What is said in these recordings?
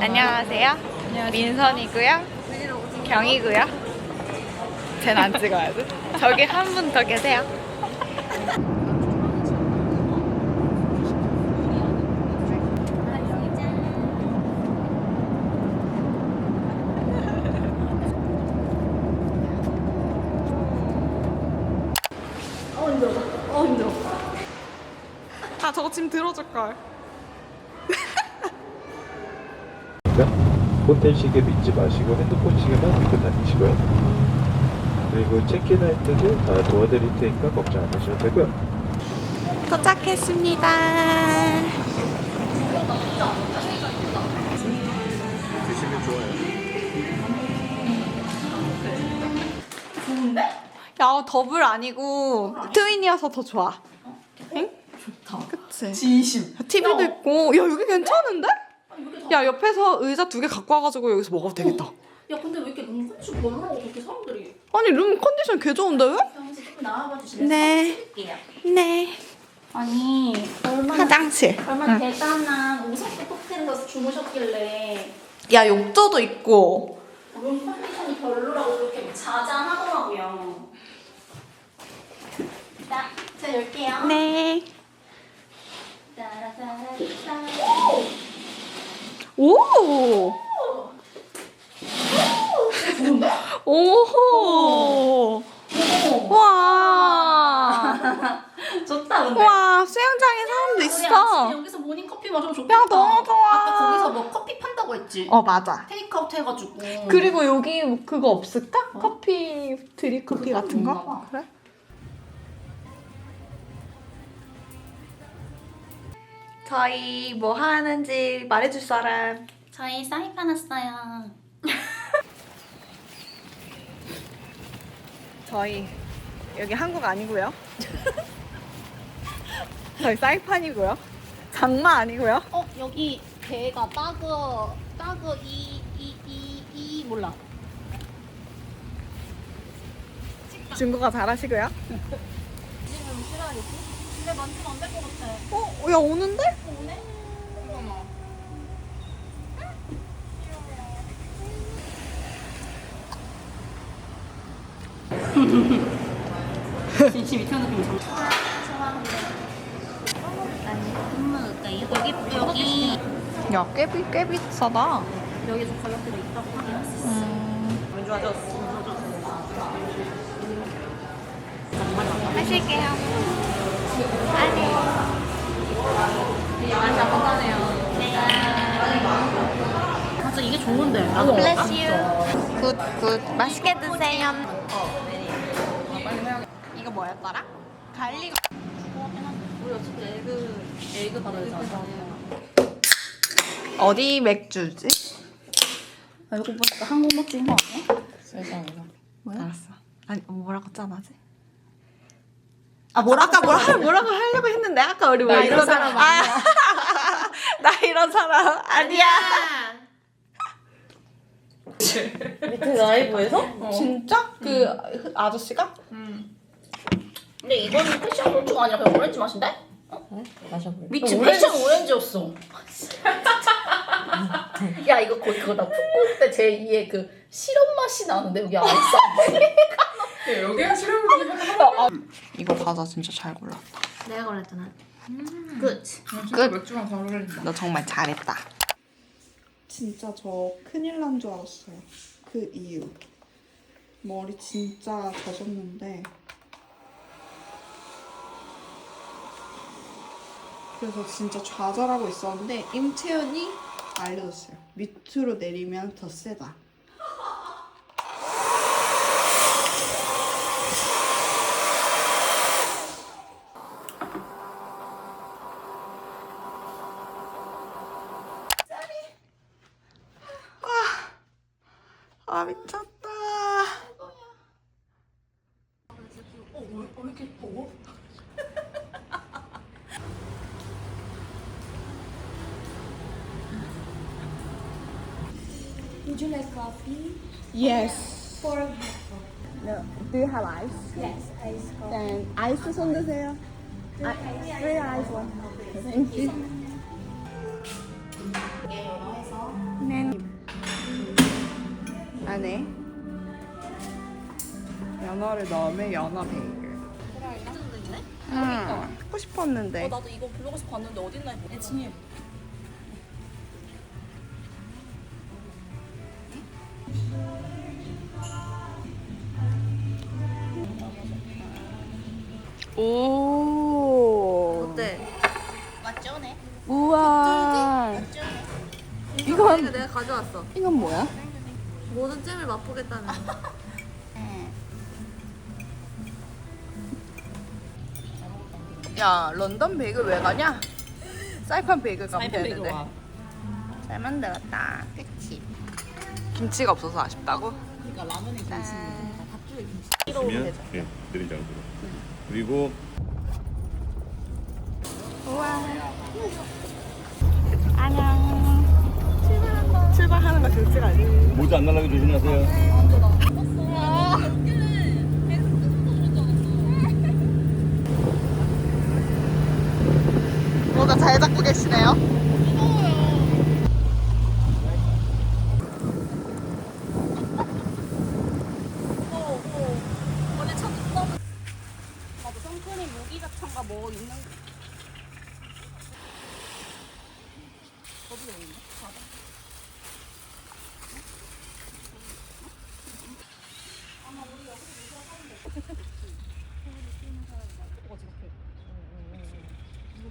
안녕하세요. 민선이고요. 경이고요. 쟤는 안 찍어야 돼. 저기 한 분 더 계세요. 아 저거 지금 들어줄 걸. 호텔 시계 믿지 마시고 핸드폰 시계만 믿고 다니시고요. 그리고 체크인할 때도 다 도와드릴 테니까 걱정 안 하셔도 되고요. 도착했습니다. 드시면 좋아요. 야 더블 아니고 트윈이어서 더 좋아. 응? 좋다. 그치. 진심. TV도 있고 야 여기 괜찮은데? 야 옆에서 의자 두 개 갖고 와가지고 여기서 먹어도 되겠다. 야 근데 왜 이렇게 눈꽃이 별로라고 그렇게 사람들이 아니 룸 컨디션 개 좋은데 왜? 당신 조금 나와봐 주실래요? 네. 네. 아니 얼마나 화장실. 얼마나 대단한 5성급 호텔에서 주무셨길래 야 욕조도 있고. 룸 컨디션이 별로라고 그렇게 자장하더라고요. 자, 제가 열게요. 네. 따라따라따. 오. 오호. 와. 좋다 근데. 와 수영장에 사람도 있어. 여기서 모닝 커피 마시면 좋겠다. 야, 너무 좋아. 아까 거기서 뭐 커피 판다고 했지. 어 맞아. 테이크아웃 해가지고. 그리고 여기 뭐 그거 없을까? 커피 드립 커피 같은 거? 봐. 그래? 저희 뭐 하는지 말해줄 사람. 저희 사이판 왔어요. 저희 여기 한국 아니고요. 저희 사이판이고요. 장마 아니고요. 어 여기 배가 따그 따그 이 이 이 이 몰라. 중국어 잘하시고요. 지금 싫어하겠지? 근데 만지면 안될것 같아. 어, 야 오는데? 오네? 진심 이태원 느낌 참. 여기 여기 야, 꽤, 비- 꽤 비싸다. 여기 좀 가격대가 있다고 했었어. 음, 좋아졌어. 하실게요. 맞아 이게 좋은데. 나도 Bless you. 굿, 굿. 맛있게 드세요. 이거 뭐였더라? 갈릭. 우리 어차피 에그 에그 받아야 되잖아. 어디 맥주지? 알고 보니까 한국 맥주인 거 아니야? 세상에나. 뭐야? 알았어. 아니, 뭐라고 짠하지? 아 뭐라 아까 뭐라, 하- 뭐라고 하려고 했는데 아까 우리 뭐 나 이런 사람 아니야. 나 이런 사람 아니야. 밑에 라이브에서? 진짜? 그 아저씨가? 근데 이거는 패션 컬투가 아니라 그냥 오렌지 맛인데? 마셔볼래? 미치 패션 오렌지였어. 야 이거 거의 그거다 풋고 때 제 2의 그 시럽 맛이 나는데 여기 아이스 여기가 싫으면 이거 과자 진짜 잘 골랐다. 내가 걸렸잖아. 끝. 끝. 맥주랑 잘 어울린다. 너 정말 잘했다. 진짜 저 큰일 난 줄 알았어요. 그 이유. 머리 진짜 젖었는데. 그래서 진짜 좌절하고 있었는데 임채연이 알려줬어요. 밑으로 내리면 더 세다. No. Do you have ice? Yes, ice coffee. Then ice 손 드세요. I, three ice one. Thank you. 네. 안에 연어를 넣으면 연어 베이글. 응. 먹고 싶었는데. 어, 나도 이거 블로그에서 봤는데 어딨나 했더니. 오. 어때? 맞죠네? 우와. 이건 내가 가져왔어. 이건 뭐야? 모든 잼을 맛보겠다는. 야 런던 베이글 왜 가냐? 사이판 베이글 가면 사이판 되는데. 잘 만들었다. 그치. 김치가 없어서 아쉽다고? 그러니까 라면에 김치 닭줄에 김치 보시면 예, 내리장으로. 그리고 출발하는 거 둘째 아니? 모자 안 날라게 조심하세요. 모자 잘 잡고 계시네요. 원래 참 있어 나도 선크림 무기 자찬가 뭐 있는 어디에 있는 바다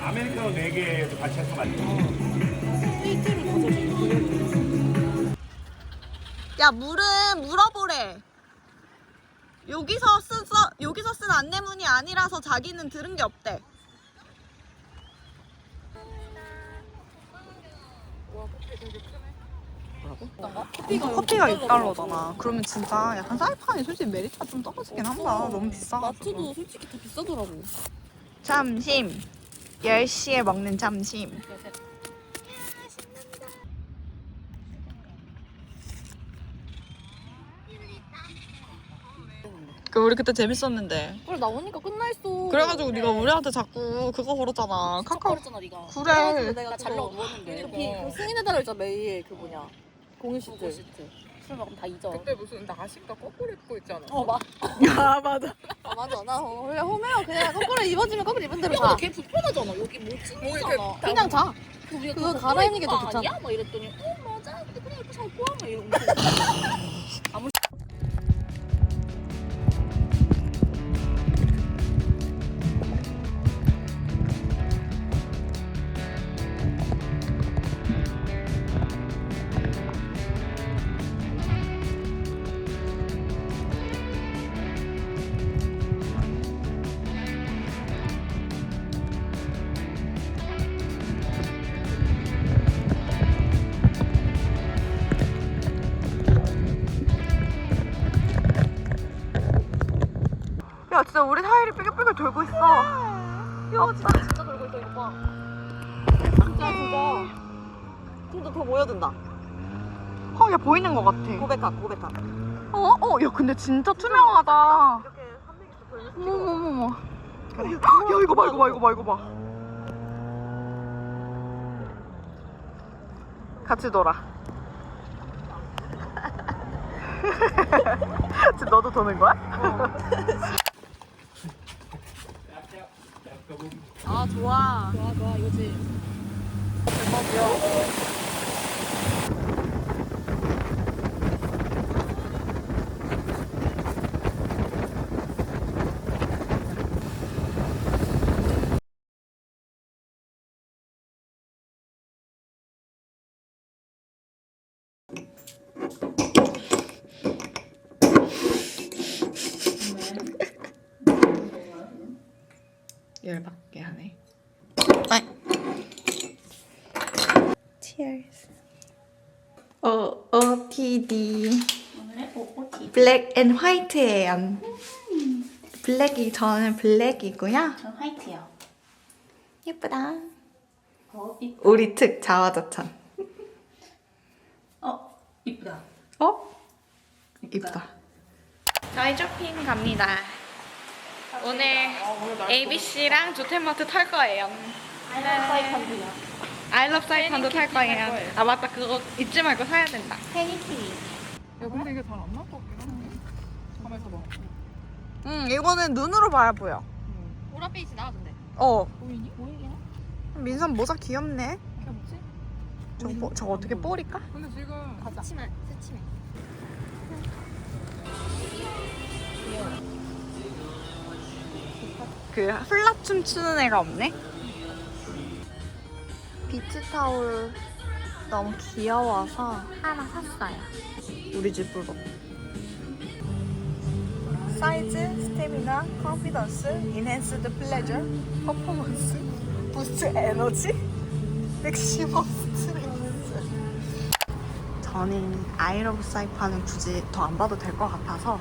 아메리카노 4개 같이 해서 만들 야 물은 물어보래. 여기서 쓴 써, 여기서 쓴 안내문이 아니라서 자기는 들은 게 없대. 커피가, 커피가 6달러잖아. 그러면 진짜 약간 사이판이 솔직히 메리트가 좀 떨어지긴 한다. 너무 비싸가지고. 마트도 솔직히 더 비싸더라고. 점심. 10시에 먹는 점심. 그 우리 그때 재밌었는데. 그래 나오니까 끝나 있어. 그래가지고 네가 우리한테 자꾸 그거 걸었잖아. 카카오. 그랬잖아 네가. 그래. 내가 잘라고 누웠는데. 그 승인해달라 했잖아 매일 그 뭐냐 공유 시트. 술 먹으면 다 잊어. 그때 무슨 나시가 거꾸로 입고 있잖아. 어 맞. 아 맞아. 아 맞아 나 어, 원래 홈에요 그냥 거꾸로 입어지면 거꾸로 입은 대로 야, 자걔 불편하잖아. 여기 뭐 찡이잖아. 그냥 자 우리가 그거 갈아입는 게더거 좋잖아. 아니야? 막 이랬더니 어 맞아. 근데 그냥 이렇게 잘 보아 막 이러고. 진짜 우리 타일이 삐글삐글 돌고 있어. 야 진짜. 진짜 돌고 있어 이거 봐 진짜 진짜 진짜 더 모여든다 어, 야 보이는 것 같아. 고백각 고백각 어? 어? 야 근데 진짜 투명하다. 어머머머머. 그래. 야 이거 봐 이거 봐 이거 봐 이거 봐. 같이 놀아. 지금 너도 도는 거야? 아 좋아. 좋아 좋아 이거지. 열받게 하네. Cheers. 어, OOTD. 블랙 앤 화이트예요. 블랙이 저는 블랙이고요. 저 화이트요. 예쁘다. 어, 이, 우리 특 자화자찬. 어, 이쁘다. 어? 이쁘다. 저희 쇼핑 갑니다. 오늘 ABC랑 조텐마트 탈 거예요. 아이럽 사이판도 탈 거예요. 아 맞다 그거 잊지 말고 사야 된다. 야 근데 이게 잘 안 나올 것 같긴 한데. 가만있어 봐. 응 이거는 눈으로 봐야 보여. 보라 페이지 나왔는데. 어. 보이니? 보이긴 해. 민선 모자 귀엽네. 귀엽지? 저거, 뭐- 저거 어떻게 뽀릴까? 근데 지금 가자. 새침해. 새침해. 그 플랍 춤추는 애가 없네. 비치 타올 너무 귀여워서 하나 샀어요. 우리 집으로. 사이즈, 스태미나, 컨피던스, 인핸스드 플레저, 퍼포먼스, 부스트 에너지, 맥시멈 스트레스. 저는 아이러브 사이판은 굳이 더 안 봐도 될 것 같아서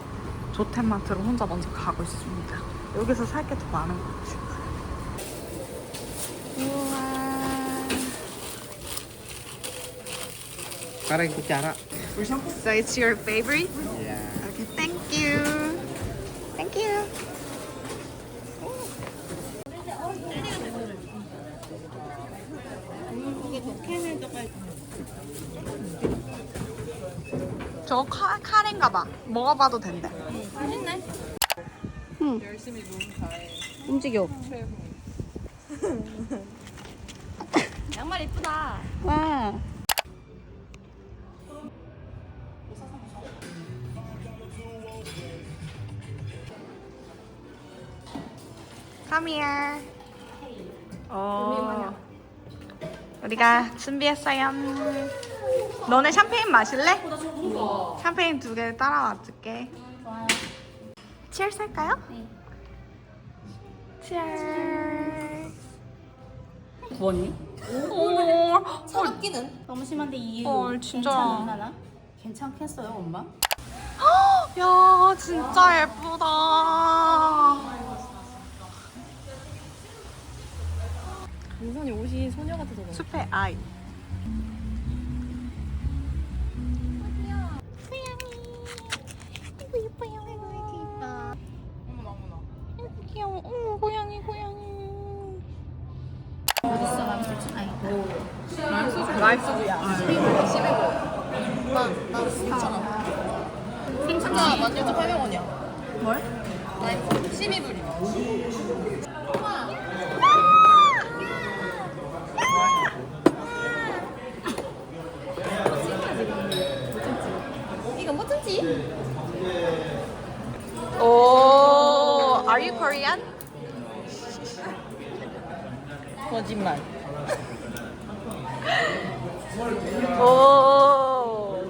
조텐마트로 혼자 먼저 가고 있습니다. 여기서 살 게 더 많은 것 같아요. 우와. Parang kutsara. So it's your favorite? Yeah. Okay, thank you. Thank you. 저거 카, 카레인가 봐. 먹어봐도 된대. 열심히 몸 잘해. 움직여. 양말 이쁘다. 와. Come here. 어. 우리가 준비했어요. 너네 샴페인 마실래? 샴페인 두 개 따라와 줄게. 치얼스 할까요? 네. 치얼스. 구웠니? 오, 서럽기는 너무 심한데 이 이유 어, 진짜. 괜찮나? 괜찮겠어요, 엄마? 야, 진짜 예쁘다. 민선이 옷이 소녀 같아서 그래. 숲의 아이. 라이프야. 괜찮아. 괜찮아, 만들자 800원이야. 뭘? 라이프 12불이면. 이거 뭐 you Korean? 거짓말. 오.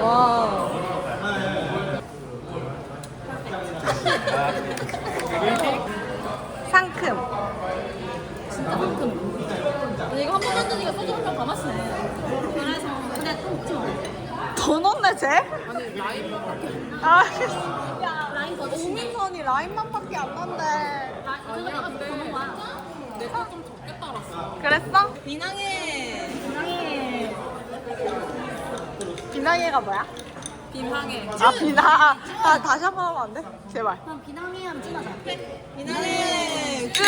와. 상큼. 근데 이거 한 번 만드니까 소주 한병 다 마시네. 그래서 근데 또 먹지 마. 더 넣네 쟤? 아니 라임만 밖에. 아, 라인 더 드시네. 오민선이 라인만밖에 안더 먹는 거야. 내가 좀 적게 따랐어. 그랬어? 비낭해. 비낭해가 뭐야? 비항해. 아 비나. 아 다시 한 번 하면 안 돼? 제발. 그럼 비낭해 하면 진하자. 비낭해. 쭉.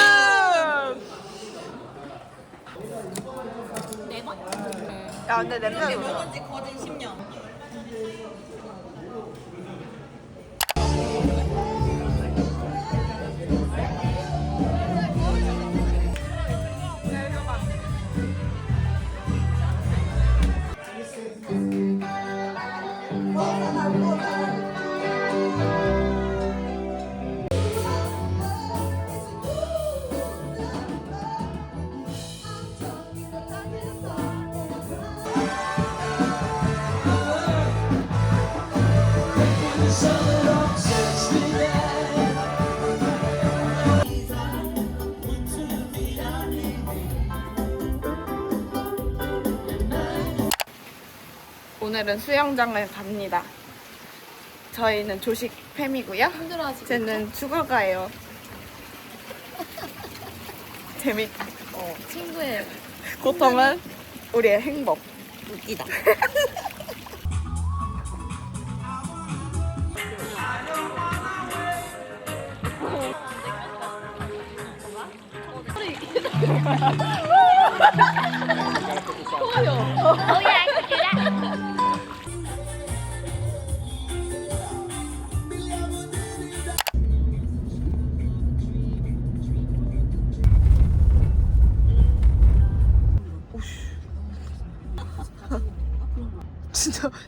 네 번? 야 근데 냄새 좋다. 거진 10년. 오늘은 수영장을 갑니다. 저희는 조식 팸이고요. 힘들어하지. 쟤는 죽어가요. 재밌. 어, 친구의 고통은 우리의 행복. 웃기다. 진짜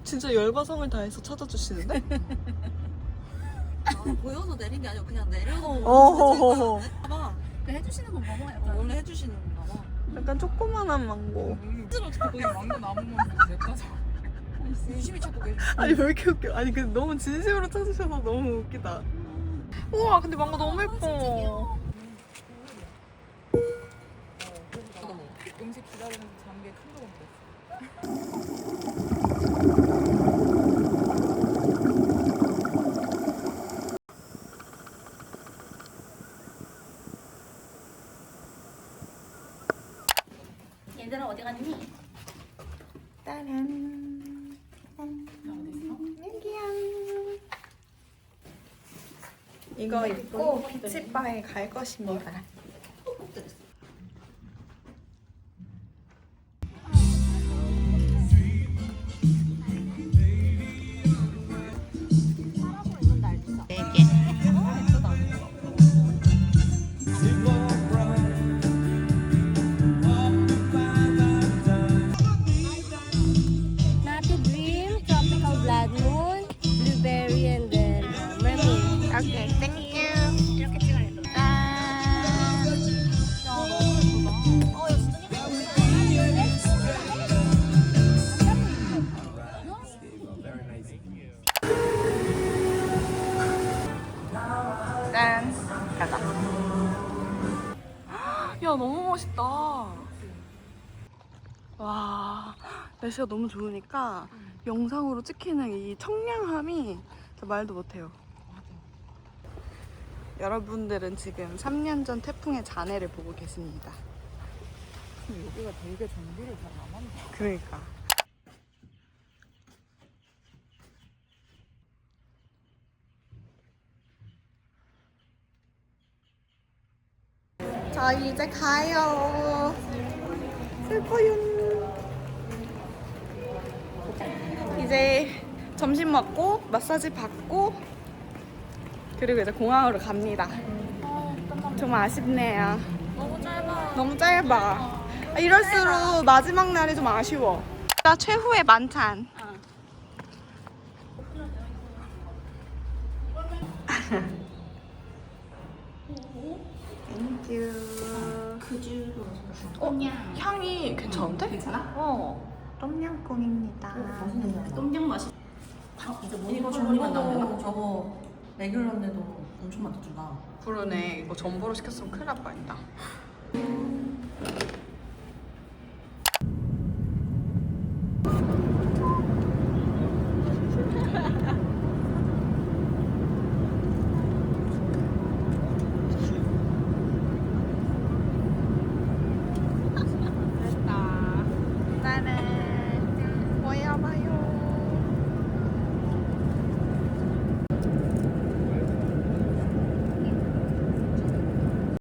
진짜 열과성을 다해서 찾아주시는데? 보여서 내린 게 아니고 그냥 내려서. 어허허허. 봐봐. 그 해주시는 거 먹어 어, 약간. 원래 해주시는 건가 봐. 약간 조그만한 망고. 거기 망고 나무만 보고 냈다 사. 유심히 찾고 계시. 아니 왜 이렇게 웃겨? 아니 근데 너무 진심으로 찾으셔서 너무 웃기다. 우와 근데 망고 너무 예뻐. 음식 기다리는 장비에 큰 도움 됐어. 얘들아 어디 갔니? 따란. 여기야. 이거 입고 피치바에 갈 것입니다. 짠. 가자. 야 너무 멋있다. 와 날씨가 너무 좋으니까 영상으로 찍히는 이 청량함이 말도 못해요. 여러분들은 지금 3년 전 태풍의 잔해를 보고 계십니다. 여기가 되게 정비를 잘 안 한다. 그러니까. 저희 이제 가요. 슬퍼요. 이제 점심 먹고 마사지 받고 그리고 이제 공항으로 갑니다. 좀 아쉽네요. 너무 짧아. 너무 짧아. 아, 이럴수록 마지막 날이 좀 아쉬워. 나 최후의 만찬. 똠양꿍입니다. 똠양 맛이. 이거 정리만 나오면 저거 레귤런데도 엄청 준다. 그러네. 이거 전보로 시켰으면 큰일 날 뻔했다.